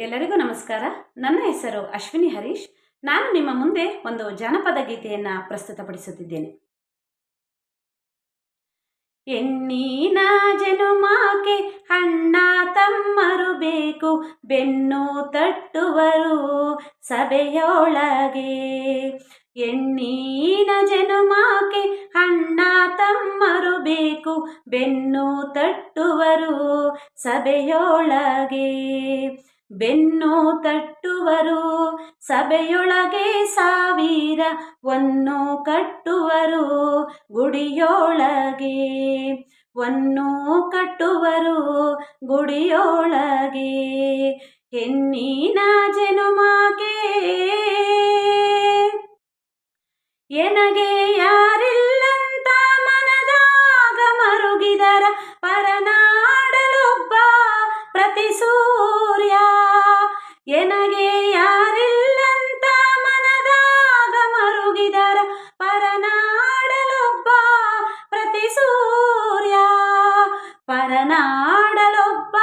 ಎಲ್ಲರಿಗೂ ನಮಸ್ಕಾರ. ನನ್ನ ಹೆಸರು ಅಶ್ವಿನಿ ಹರೀಶ್. ನಾನು ನಿಮ್ಮ ಮುಂದೆ ಒಂದು ಜಾನಪದ ಗೀತೆಯನ್ನು ಪ್ರಸ್ತುತಪಡಿಸುತ್ತಿದ್ದೇನೆ. ಎಣ್ಣೀನ ಜನುಮಾಕೆ ಅಣ್ಣ ತಮ್ಮರು ಬೇಕು, ಬೆನ್ನು ತಟ್ಟುವರು ಸಭೆಯೊಳಗೆ. ಎಣ್ಣೀನ ಜನುಮಾಕೆ ಅಣ್ಣ ತಮ್ಮರು ಬೇಕು, ಬೆನ್ನು ತಟ್ಟುವರು ಸಭೆಯೊಳಗೆ. ಬೆನ್ನು ತಟ್ಟುವರು ಸಭೆಯೊಳಗೆ ಸಾವಿರ ಒನ್ನು ಕಟ್ಟುವರು, ಗುಡಿಯೊಳಗೆ ಒನ್ನು ಕಟ್ಟುವರು, ಗುಡಿಯೊಳಗೆ ಹೆಣ್ಣಿನ ಜನುಮಾಗೆ. ಎನಗೆ ಯಾರಿಲ್ಲಂತ ಮನದಾಗ ಮರುಗಿದರ, ಪರನಾಡಲೊಬ್ಬ ಪ್ರತಿಸೂ ಎನಗೆ ಯಾರಿಲ್ಲಂತ ಮನದಾಗ ಮರುಗಿದರ ಪರನಾಡಲೊಬ್ಬ ಪ್ರತಿ ಸೂರ್ಯ. ಪರನಾಡಲೊಬ್ಬ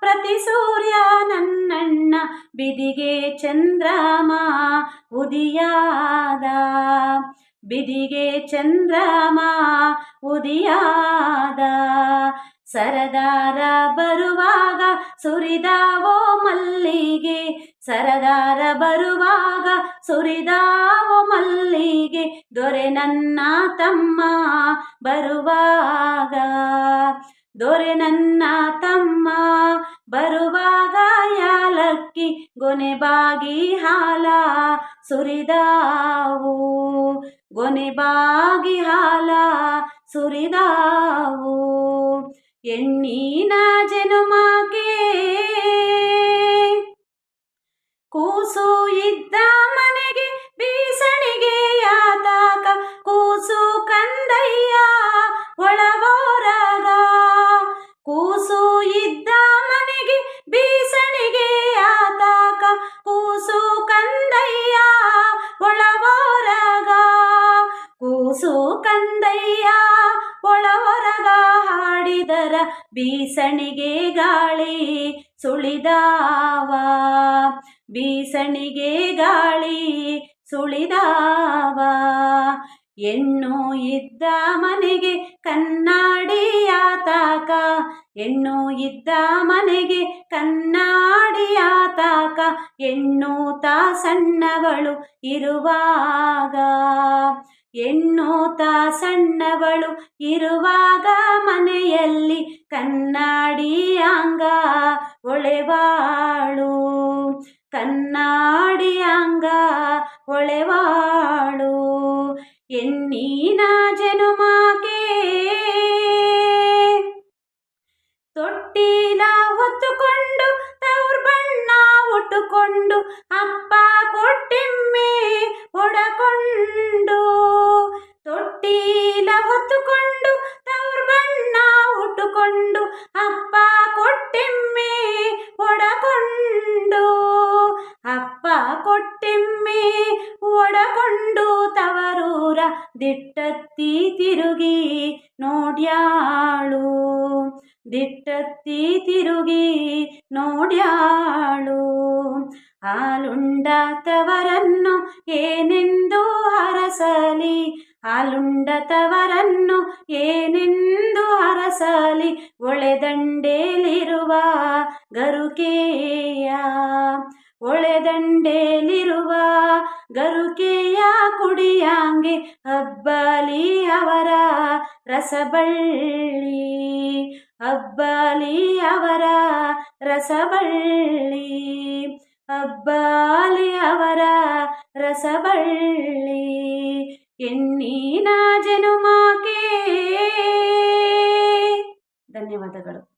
ಪ್ರತಿ ಸೂರ್ಯ ನನ್ನಣ್ಣ ಬಿದಿಗೆ ಚಂದ್ರಮ ಉದಿಯಾದ. ಬಿದಿಗೆ ಚಂದ್ರಮ ಉದಿಯಾದ. ಸರದಾರ ಬರುವಾಗ ಸುರಿದಾವೋ ಮಲ್ಲಿಗೆ. ಸರದಾರ ಬರುವಾಗ ಸುರಿದಾವೋ ಮಲ್ಲಿಗೆ. ದೊರೆ ನನ್ನ ತಮ್ಮ ಬರುವಾಗ. ದೊರೆ ನನ್ನ ತಮ್ಮ ಬರುವಾಗ ಯಾಲಕ್ಕಿ ಗೊನೆಬಾಗಿ ಹಾಲ ಸುರಿದಾವು. ಗೊನೆಬಾಗಿ ಹಾಲ ಸುರಿದಾವು. ಎಣ್ಣೀನ ಜನುಮಾಕೆ ಕೂಸು ಇದ್ದ ಮನೆಗೆ, ಬೀಸಣಿಗೆ ಯಾತಾಕ? ಕೂಸು ಕಂದಯ್ಯ ಒಳಗೋರಗ. ಕೂಸು ಇದ್ದ ಮನೆಗೆ, ಬೀಸಣಿಗೆ ಯಾತಾಕ? ಕೂಸು ಕಂದಯ್ಯ ಒಳಗೋರಗ. ಕೂಸು ಕಂದಯ್ಯ ಒಳವರಗ ಹಾಡಿದರ ಬೀಸಣಿಗೆ ಗಾಳಿ ಸುಳಿದಾವ. ಬೀಸಣಿಗೆ ಗಾಳಿ ಸುಳಿದಾವ. ಎನ್ನು ಇದ್ದ ಮನೆಗೆ ಕನ್ನಡಿಯಾತಾಕ ಎನ್ನು ಇದ್ದ ಮನೆಗೆ ಕನ್ನಡಿಯಾತಾಕ ಹೆಣ್ಣು ತಾ ಇರುವಾಗ. ಹೆಣ್ಣು ತಾ ಸಣ್ಣವಳು ಇರುವಾಗ ಮನೆಯಲ್ಲಿ ಕನ್ನಡಿಯಾಂಗ ಒಳೆವಾಳು ಕನ್ನಡಿಯಾಂಗ ಒಳೆವಾಳು ಎಣ್ಣೀನ ಜನುಮಾಗೆ ತೊಟ್ಟಿಲ ಹೊತ್ತುಕೊಂಡು ತವ್ರ ಬಣ್ಣ ಉಟ್ಟುಕೊಂಡು ಅಪ್ಪ ಕೊಟ್ಟಿಮ್ಮೆ ಒಡಕೊಂಡು ತೊಟ್ಟಿಲ ಹೊತ್ತುಕೊಂಡು, ತವ್ರ ಬಣ್ಣ ಉಟ್ಟುಕೊಂಡು, ಅಪ್ಪ ಕೊಟ್ಟೆಮ್ಮೆ ಒಡಕೊಂಡು. ಅಪ್ಪ ಕೊಟ್ಟೆಮ್ಮೆ ಒಡಕೊಂಡು, ತವರೂರ ದಿಟ್ಟತ್ತಿ ತಿರುಗಿ ನೋಡ್ಯಾಳು. ದಿಟ್ಟತ್ತಿ ತಿರುಗಿ ನೋಡ್ಯಾಳು. ಹಾಲುಂಡ ತವರನ್ನು ಏನೆಂದು ಹರಸಲಿ ಹಾಲುಂಡ ತವರನ್ನು ಏನೆಂದು ಅರಸಾಲಿ ಒಳೆದಂಡೇಲಿರುವ ಗರುಕೆಯ? ಒಳೆದಂಡೇಲಿರುವ ಗರುಕೆಯ ಕುಡಿಯಾಂಗೆ ಹಬ್ಬಲಿ ಅವರ ರಸಬಳ್ಳಿ. ಹಬ್ಬಲಿ ಅವರ ರಸಬಳ್ಳಿ. ಅಬ್ಬಾಲಿ ಅವರ ರಸಬಳ್ಳಿ. ಎಣ್ಣೀನ ಜನುಮಾಕೆ. ಧನ್ಯವಾದಗಳು.